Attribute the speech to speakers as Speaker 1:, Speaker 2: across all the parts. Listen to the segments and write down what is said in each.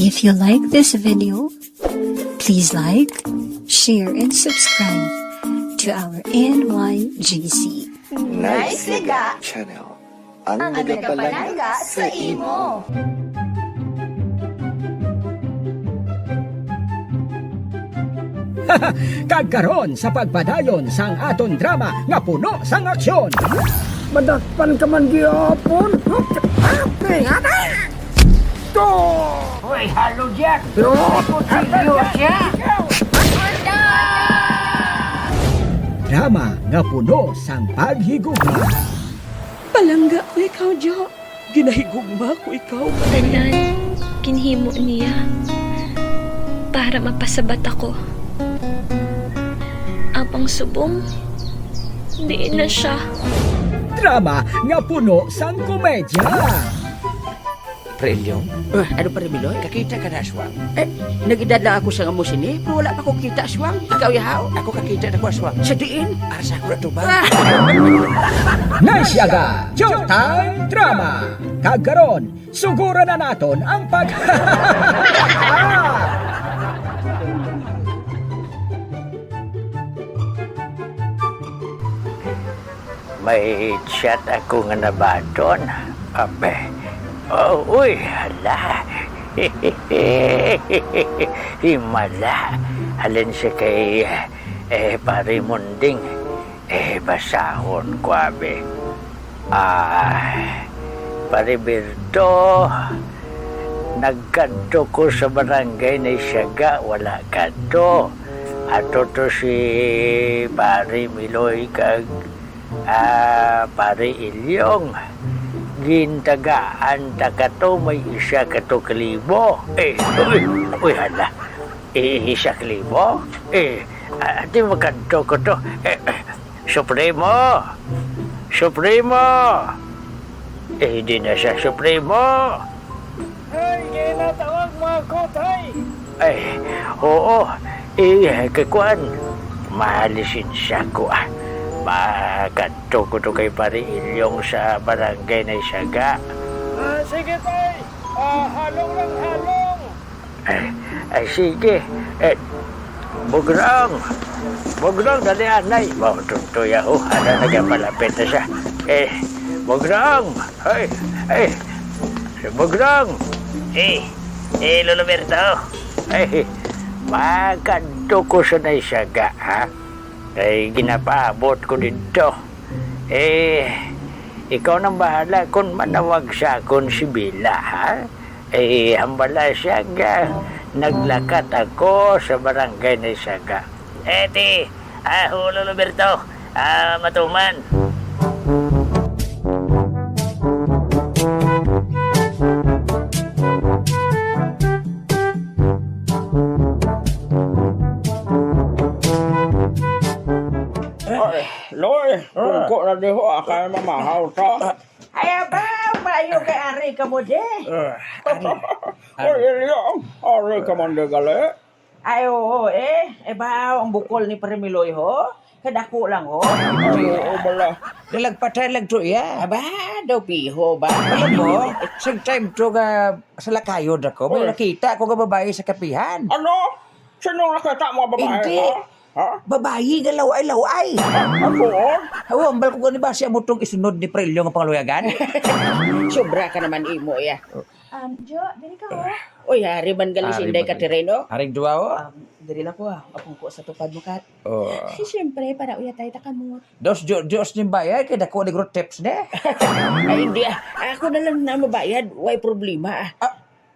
Speaker 1: If you like this video, please like, share, and subscribe to our NYGC.
Speaker 2: Nice Liga,
Speaker 3: Channel. Ang,
Speaker 2: ang nagapalaga sa imo.
Speaker 4: Kagkaron sa pagpadayon sang aton drama nga puno sang aksyon.
Speaker 5: Madakpan ka man gihapon. Ate, ate! To!
Speaker 4: Hoy, halo Jack!
Speaker 5: Pero,
Speaker 4: siya! Drama nga puno sang paghigugma.
Speaker 6: Palangga ko ikaw, Jo. Ginahigugma ko ikaw.
Speaker 7: Tanan, kinhimo niya para mapasabat ako. Apang subong, di na siya.
Speaker 4: Drama nga puno sang komedya.
Speaker 5: Prelyong? Uh, ano pa rin, Miloy? Kakita ka na, Aswang? Eh, nagidad lang ako sa nga musini, pero wala pa akong kita, Aswang. Ikaw, yahaw? Ako kakita na ko, Aswang. Sa diin? Para sa ako na to ba?
Speaker 4: Naisyaga, Showtime Drama. Kagkaron, suguro na naton ang pag...
Speaker 8: May chat ako nga nabaton. Abe. Oh, uy, hala. Himala. Halin siya kay eh, pare munding. Eh, basahon ko, abe. Ah, pare Birto. Nagkanto ko sa barangay na Isyaga. Wala kanto. Ato to si pare Miloy kag Ah, pare Ilyong. Gintagaan takato may isa kato kalibo. Eh, uy, uy, hala. Eh, isa kalibo? Eh, di makanto ko to. Eh, eh, Supremo! Supremo! Eh, di na siya Supremo!
Speaker 4: Ay, ginatawag mga kotay!
Speaker 8: Ay, oo. Eh, kakuan. Mahalisin siya ko ah. Makanto ko to kay pare Ilyong sa barangay na Isaga.
Speaker 4: Ah, sige tay, ah, halong lang halong.
Speaker 8: Ay, ay sige. Eh, bugrang. Bugrang, dali anay. Wow, tuntoy ako. Ano nagapalapit na siya. Eh, bugrang. Ay, ay. Bugrang. Eh, eh, Lolo Berto. Ay, makanto ko sa naisaga, ha? Ay, ginapaabot ko dito. Eh, ikaw nang bahala kung manawag sa akon si Bila, ha? Eh, hambala siya nga. Naglakat ako sa barangay na Isaga. Eh, ti, ah, Lolo Roberto, ah, matuman.
Speaker 9: Kay Ari ka mo di.
Speaker 5: Oy, Ilyong, ari ka man di gali.
Speaker 9: Ay, oo, eh. Eh ba, ang bukol ni Premiloy ho? Kadako lang ho.
Speaker 5: Ay, oo bala.
Speaker 9: Nalagpatay lang to ya. Aba, daw piho ba? Alam mo, sa time to ga sa lakayod ako, may nakita ko nga babae sa kapihan.
Speaker 5: Ano? Sino nakita mo babae?
Speaker 9: Hindi.
Speaker 5: ha? Ha?
Speaker 9: Babae nga laway-laway.
Speaker 5: Ako? oh?
Speaker 9: Hawa, ambal ko ba siya mo tong isunod ni Prelyo nga pangluyagan? Sobra ka naman imo ya.
Speaker 2: Um, Jo, dali ka ho.
Speaker 9: Uy, hari man gali si Inday Katereno.
Speaker 5: Haring duwa ho?
Speaker 9: Um, diri lang ko ah. Apong ko sa tupad mo kat.
Speaker 5: Oh.
Speaker 2: Si siyempre, para uyatay takamot.
Speaker 9: Dos Diyos, Diyos ni bayad, kaya dako ni gro tips ne. Ay, hindi ah. Ako na lang na mabayad. Way problema ah.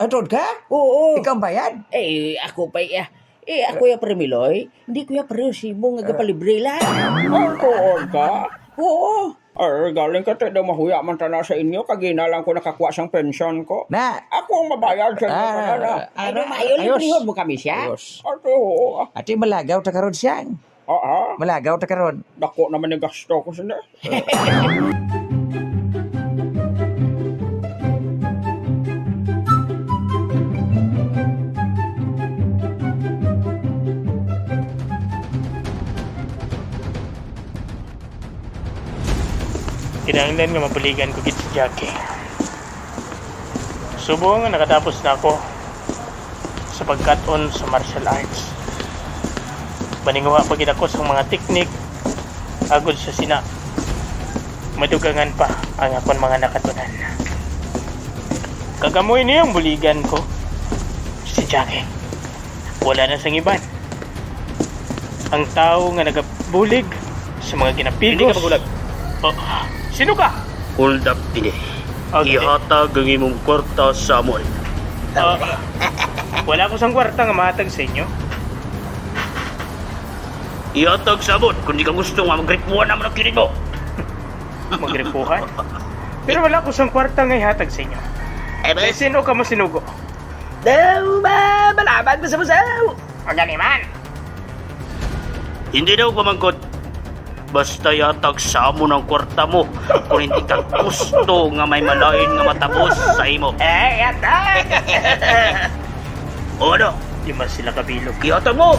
Speaker 9: Atod ka? Oo. Ikaw ang bayad? Eh, ako pa iya. Eh, ako ya Premiloy. Hindi ko ya pareho si mo nga gapalibre lang.
Speaker 5: Ako ka?
Speaker 9: Oo.
Speaker 5: Ay, galing ka tayo mahuya man tana sa inyo, kagina lang ko nakakuha sang pensyon ko.
Speaker 9: Na.
Speaker 5: Ako ang mabayad sa inyo pa na.
Speaker 9: Ay, no, mayo librehon mo kami siya.
Speaker 5: Ate, oo.
Speaker 9: Ati malagaw ta karon siyang.
Speaker 5: Ah, ah.
Speaker 9: Malagaw ta karon.
Speaker 5: Dako naman yung gasto ko sila.
Speaker 10: Kinahanglan nga mabuligan ko gid si Jackie. Subo nga nakatapos na ako.
Speaker 3: sa pagkaton sa martial arts. Maninguha pa gid ako sa mga teknik agod sa sina. Madugangan pa ang akon mga nakatunan. Kagamoy niyang buligan ko si Jackie. Wala na sang iban. Ang tao nga nagabulig sa mga ginapigos.
Speaker 11: Hindi ka magulag.
Speaker 3: Oh, sino ka?
Speaker 11: Hold up din
Speaker 3: Okay.
Speaker 11: Ihatag ang imong kwarta sa amon.
Speaker 3: Ah, wala ko sang kwarta nga mahatag sa inyo.
Speaker 11: Ihatag sa amon kung di ka gusto nga magripuan naman ang kilid mo.
Speaker 3: Magripuhan. Pero wala ko sang kwarta nga ihatag sa inyo.
Speaker 11: Eh,
Speaker 3: Eh, sino ka mo sinugo?
Speaker 9: Daw ba, malabag mo sa musaw.
Speaker 3: Organiman!
Speaker 11: Hindi daw pamangkot. Basta yatag sa amon ang kwarta mo kung hindi ka gusto nga may malain nga matapos sa imo.
Speaker 3: Eh, yatag!
Speaker 11: O ano?
Speaker 3: Di man sila kabilog.
Speaker 11: Ihatag mo!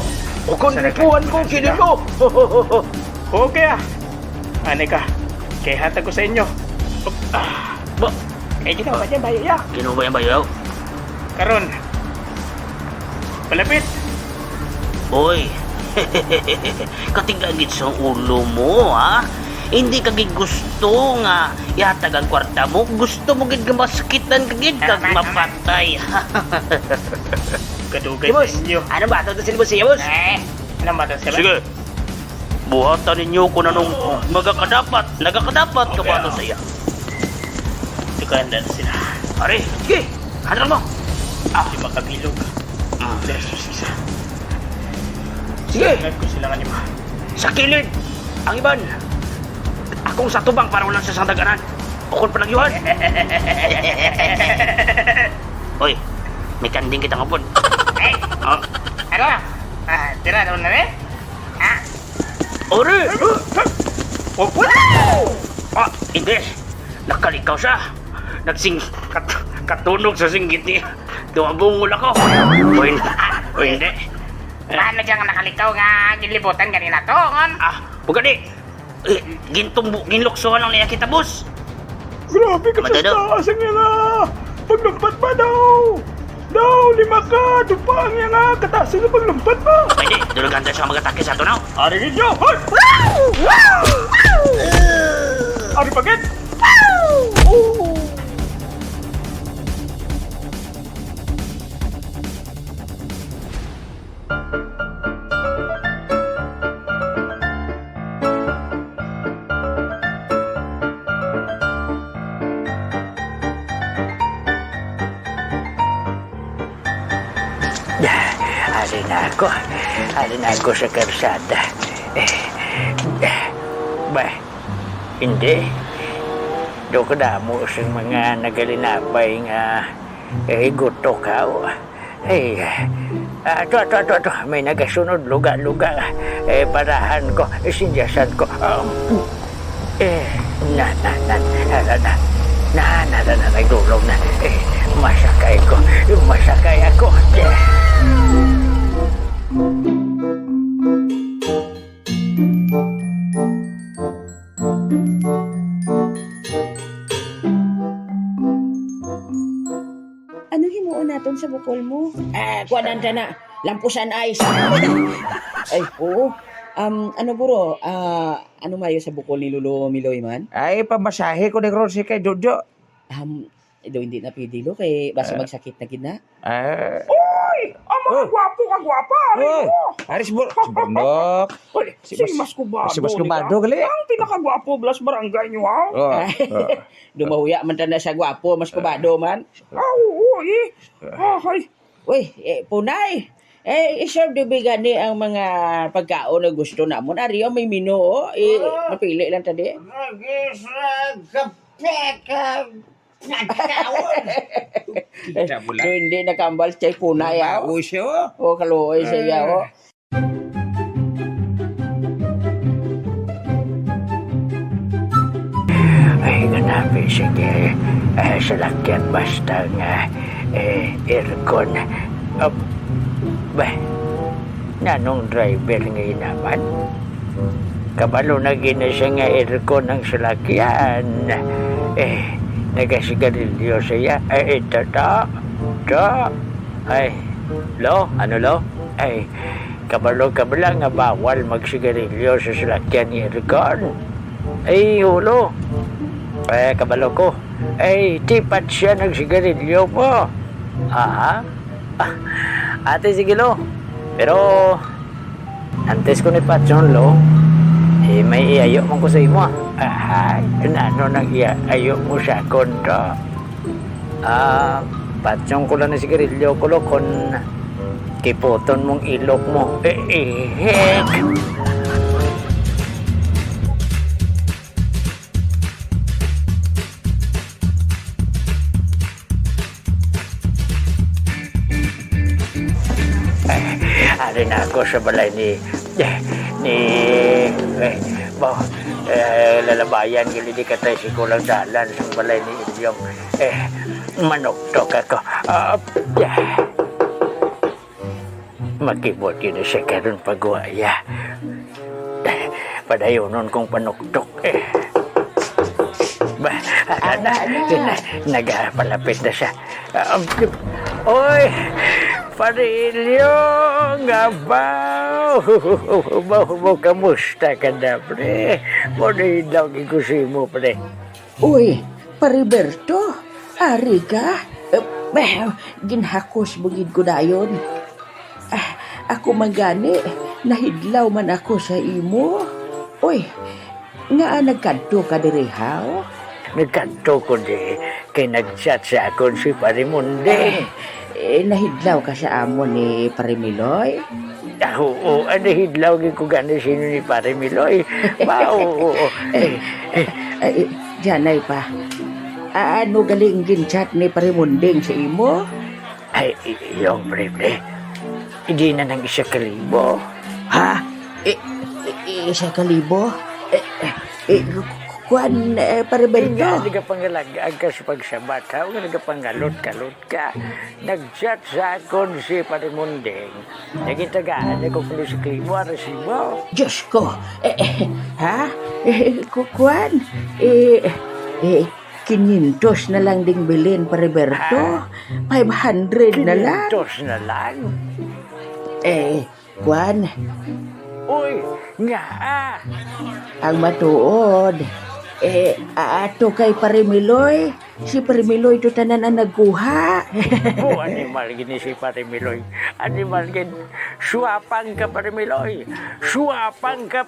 Speaker 11: O kung
Speaker 3: ka-
Speaker 11: ko kilid mo!
Speaker 3: Okay ah. Anay ka. Kaya hatag ko sa inyo. Ah,
Speaker 11: Ba,
Speaker 3: eh, ginawa niya bayo ya.
Speaker 11: Gino ba yung bayaw?
Speaker 3: Karon. Palapit.
Speaker 11: Oy, katigagit sa ulo mo, ha? Hindi ka gid gusto nga yatag ang kwarta mo. Gusto mo gid masakitan ka gid kag mapatay.
Speaker 3: Kadugay sa inyo.
Speaker 9: ano ba ito boss siya, boss?
Speaker 3: Eh, ano ba ito sila?
Speaker 11: Sige. Buhatan ninyo kung anong magakadapat. Nagakadapat ka ba ito sa iya?
Speaker 3: Tukanda na sila.
Speaker 11: Are, sige. Ano mo?
Speaker 3: Ah, di makabilog.
Speaker 11: Ah,
Speaker 3: isa.
Speaker 11: Sige.
Speaker 3: Ingat ko sila nga ni Ma.
Speaker 11: Sa kilid. Ang iban. Akong sa tubang para walang sa daganan. Ukol pa lang yun. Oy, may kanding kita ngapon.
Speaker 3: Eh,
Speaker 11: Ah,
Speaker 3: ano? Ah, tira naman na eh? Ah,
Speaker 11: Ore!
Speaker 3: oh,
Speaker 11: Ah, hindi. Nakalikaw siya. Nagsing... Kat, katunog sa singgit niya. Dumabungol ako. Hindi. O hindi.
Speaker 3: Paano dyan nga nakalikaw nga ginlibutan ganina to, ngon?
Speaker 11: Ah, pagkali. Eh, gintumbo, ginluksuhan lang niya kita, boss.
Speaker 3: Grabe
Speaker 11: ka Matado. sa
Speaker 3: asang niya na. Ah. Paglumpat pa daw. Daw, lima ka. Dupaang niya nga. Ah. Katasin na paglumpat pa.
Speaker 11: Pwede, dulugan tayo siya magatake sa tunaw.
Speaker 3: Arigin niyo. Hoy! Wow! Wow!
Speaker 11: Wow! Aripagin! Wow! Oh! na ako. Na ako sa karsada. Ba, hindi. Do ko damo sa mga nagalinapay nga eh, guto ka o. Ay, ato, ato, ato, ato, may nagasunod luga-luga. Eh, parahan ko, sinjasan ko. Um, eh, na, na, na, na, na, na na, na, na, na, nagdulog na. Eh, masakay ko. Masakay ako.
Speaker 9: Yeah. Kuanan ka na. Lampusan ice.
Speaker 5: Ay, oo. Um, ano buro? Ah, ano mayo sa bukol ni Lolo Miloy man?
Speaker 9: Ay, pamasahe ko ni Rosie kay Jojo.
Speaker 5: Um, do hindi na pidilo kay basta magsakit na gid na.
Speaker 9: Ah,
Speaker 3: Ang mga gwapo ka gwapa!
Speaker 9: oh, Aris Bur, si Bundok.
Speaker 3: Si,
Speaker 9: Si
Speaker 3: Mas Kubado.
Speaker 9: Si Mas Kumado, gali.
Speaker 3: Ang pinakagwapo, Blas Barangay niyo, ha?
Speaker 9: Oh, oh.
Speaker 5: Dumahuya man tanda sa gwapo, mas kubado man.
Speaker 3: Ah, oo, eh. Ah, ay.
Speaker 5: Uy, eh, punay. Eh, iserve do gani ang mga pagkaon na gusto namon. Ari may menu, oh. Eh, mapili lang tadi. Eh, so, hindi nakambal chay punay, ah.
Speaker 9: Bago siya,
Speaker 5: O,
Speaker 9: oh.
Speaker 5: kaluoy siya, oh.
Speaker 11: Ay, ganapi, sige. Eh, salakyan basta nga eh, aircon. Up. Ba, nanong driver ngayon naman? Kabalo na gina siya nga aircon ng salakyan. Eh, nagasigarilyo siya. Eh, ito, to. To. Ay,
Speaker 8: Lo, ano lo? Ay, kabalo-kabala nga bawal magsigarilyo sa salakyan ni Ericon. Ay, hulo. Eh, kabalo ko. Ay, tipat siya nagsigarilyo po. Ah, ah, ate, sige lo. Pero, antes ko ni Patson lo, eh, may iayo mo ko sa imo. Ah, ano nang iayo mo sa kondo? Ah, Patson ko lang na sigarilyo ko lo kon kiputon mong ilok mo. Eh, eh, hek. Sa balay ni ni eh, bo, eh, lalabayan gili di katay si kulang dalan sa balay ni Ilyong eh manoktok ako uh, yeah. makibot yun na siya karon pagwaya padayonon kong panuktok eh ba, na, na, nagpalapit na siya. Um, oy, Parilyo, nga ba? Mo, mo, kamusta ka na, pre? Mo na hilaw kikusi mo, pre.
Speaker 5: Uy, Pariberto, ari ka? Bah, ginhakos bugid ko dayon. Ah, ako magani, nahidlaw man ako sa imo. Uy, nga nagkanto ka diri haw?
Speaker 8: Nagkanto ko di, kay nag-chat sa akon si Parimunding.
Speaker 5: Eh, nahidlaw ka sa amo ni Parimiloy?
Speaker 8: Ah, oo, ano hidlaw gi ko gani sino ni Pare Miloy. Ba, oo, oo. Eh,
Speaker 5: Ay, janay pa. Ah, ano galing ginchat ni Parimunding sa imo?
Speaker 8: Ay, yung pre, pre. Hindi na nang isa kalibo.
Speaker 5: Ha? Eh, eh, isa kalibo? Eh, eh, eh, kuan, eh,
Speaker 8: Nga,
Speaker 5: Pariberto?
Speaker 8: nagapangalagaan ka sa pagsabat, ha? Nga nagapangalot-kalot ka. Nag-chat sa akon si Parimunding. Nagitagaan ako kung si Klimo, arasibo.
Speaker 5: Diyos ko! Eh, eh, ha? Eh, ku- kuan? Eh, eh, 500 na lang ding bilin, Pariberto. 500 na lang.
Speaker 8: Kinitos na lang.
Speaker 5: Eh, kuan,
Speaker 8: Uy, nga, ah.
Speaker 5: ang matuod. Eh, ato kay Parimiloy. Si Parimiloy to tanan ang nagkuha.
Speaker 8: Oh, animal gini si Pare Miloy. Animal gin. Suwapang ka Pare Miloy. Suwapang ka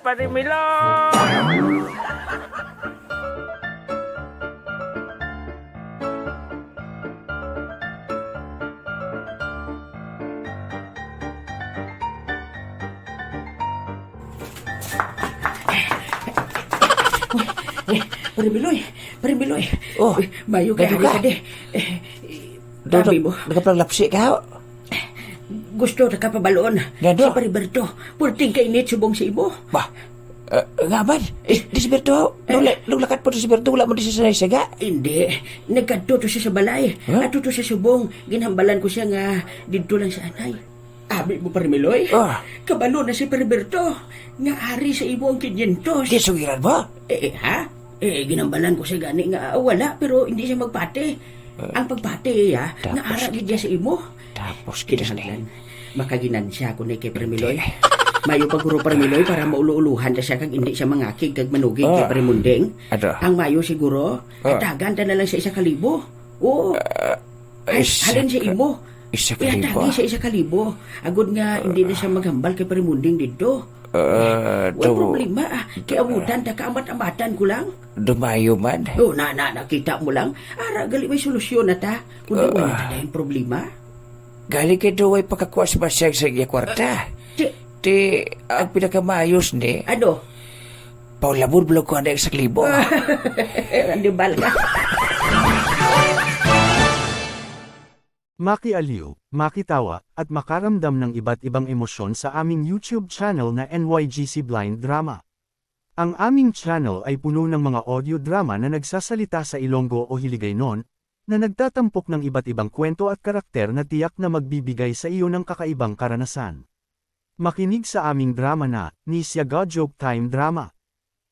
Speaker 8: Pare Miloy.
Speaker 5: Parimiloy.
Speaker 9: Oh,
Speaker 5: mayo ka,
Speaker 9: ka.
Speaker 5: de. Eh, Dami mo.
Speaker 9: Nagapalapsi ka.
Speaker 5: Gusto na ka pabalon.
Speaker 9: Gado.
Speaker 5: Si Pariberto, purting kay init subong si ibo.
Speaker 9: Ba, uh, nga ba? Eh, di si Berto, nulakat po si Berto, wala mo di siya sanay saga.
Speaker 5: Hindi. Nagkadto to siya sa balay.
Speaker 9: Huh?
Speaker 5: Ato to siya subong. Ginhambalan ko siya nga dito lang sa anay. Abi mo Parimiloy?
Speaker 9: Ah.
Speaker 5: Kabalo na si Pariberto. Nga ari sa ibo ang 500.
Speaker 9: Di sugiran ba?
Speaker 5: Eh, eh, ha? Eh, ginambalan ko siya gani nga wala, pero hindi siya magpate. Ang pagpate, ya,
Speaker 9: tapos-
Speaker 5: nga ara gid niya sa imo.
Speaker 9: Tapos sa
Speaker 5: Kinahanglan. Makaginansya ko na kay Premiloy. Mayo paguro Premiloy para mauluuluhan na siya kag hindi siya mangakig kag manugig kay
Speaker 9: Ah.
Speaker 5: Premimundeng.
Speaker 9: Ano?
Speaker 5: Ang mayo siguro,
Speaker 9: Ah.
Speaker 5: katagan ta na lang sa isa kalibo. Oo.
Speaker 9: Isa
Speaker 5: halin siya
Speaker 9: ka-
Speaker 5: imo.
Speaker 9: isa kalibo?
Speaker 5: Iatagi sa isa kalibo. Agod nga hindi na siya maghambal kay Premimundeng dito.
Speaker 9: Uh,
Speaker 5: Wala problema. ah. Kaya amutan, ta kaamat-amatan ko lang.
Speaker 9: dumayo man.
Speaker 5: Oh, na, na, nakita mo lang. Ara, gali may solusyon na ta. Kung di wala ta dahil problema.
Speaker 9: Gali kay Duway pagkakwas masyag sa iya kwarta.
Speaker 5: Di,
Speaker 9: Ti, ang pinakamayos ni,
Speaker 5: ano?
Speaker 9: paulabur blog ko ang sa klibo.
Speaker 5: Di ba ka?
Speaker 10: Makialiw, makitawa, at makaramdam ng iba't ibang emosyon sa aming YouTube channel na NYGC Blind Drama. Ang aming channel ay puno ng mga audio drama na nagsasalita sa Ilonggo o Hiligaynon, na nagtatampok ng iba't ibang kwento at karakter na tiyak na magbibigay sa iyo ng kakaibang karanasan. Makinig sa aming drama na, Nisya God Joke Time Drama.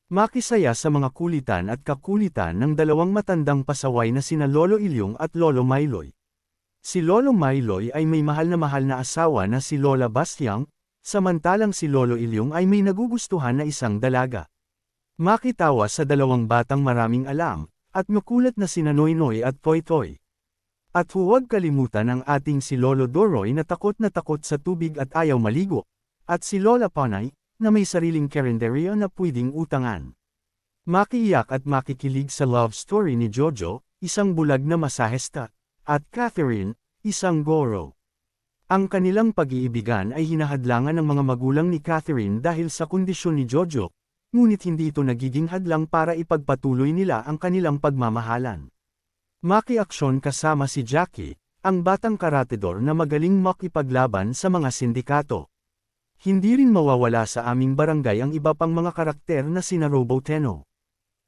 Speaker 10: Makisaya sa mga kulitan at kakulitan ng dalawang matandang pasaway na sina Lolo Ilyong at Lolo Mailoy. Si Lolo Mailoy ay may mahal na mahal na asawa na si Lola Bastyang, samantalang si Lolo Ilyong ay may nagugustuhan na isang dalaga. Makitawa sa dalawang batang maraming alam, at makulat na sina Noynoy at Toy Toy. At huwag kalimutan ang ating si Lolo Doroy na takot na takot sa tubig at ayaw maligo, at si Lola Panay, na may sariling karinderya na pwedeng utangan. Makiiyak at makikilig sa love story ni Jojo, isang bulag na masahesta, at Catherine, isang goro. Ang kanilang pag-iibigan ay hinahadlangan ng mga magulang ni Catherine dahil sa kondisyon ni Jojo, ngunit hindi ito nagiging hadlang para ipagpatuloy nila ang kanilang pagmamahalan. Maki-aksyon kasama si Jackie, ang batang karatedor na magaling makipaglaban sa mga sindikato. Hindi rin mawawala sa aming barangay ang iba pang mga karakter na sina Roboteno,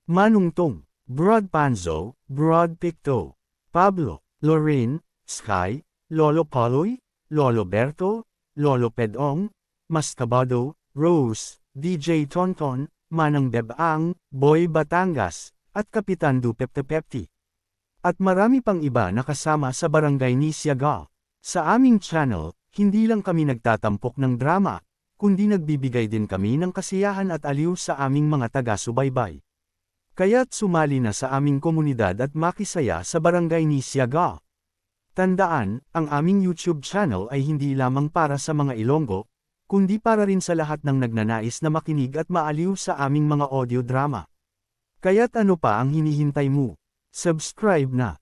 Speaker 10: Manong Tong, Broad Panzo, Broad Picto, Pablo, Lorraine, Sky, Lolo Paloy, Lolo Berto, Lolo Pedong, Mastabado, Rose, DJ Tonton, Manang Bebang, Boy Batangas, at Kapitan Dupeptepepti. At marami pang iba na kasama sa barangay ni Siaga. Sa aming channel, hindi lang kami nagtatampok ng drama, kundi nagbibigay din kami ng kasiyahan at aliw sa aming mga taga-subaybay. Kaya't sumali na sa aming komunidad at makisaya sa barangay ni Siaga. Tandaan, ang aming YouTube channel ay hindi lamang para sa mga Ilonggo, kundi para rin sa lahat ng nagnanais na makinig at maaliw sa aming mga audio drama. Kaya't ano pa ang hinihintay mo? Subscribe na!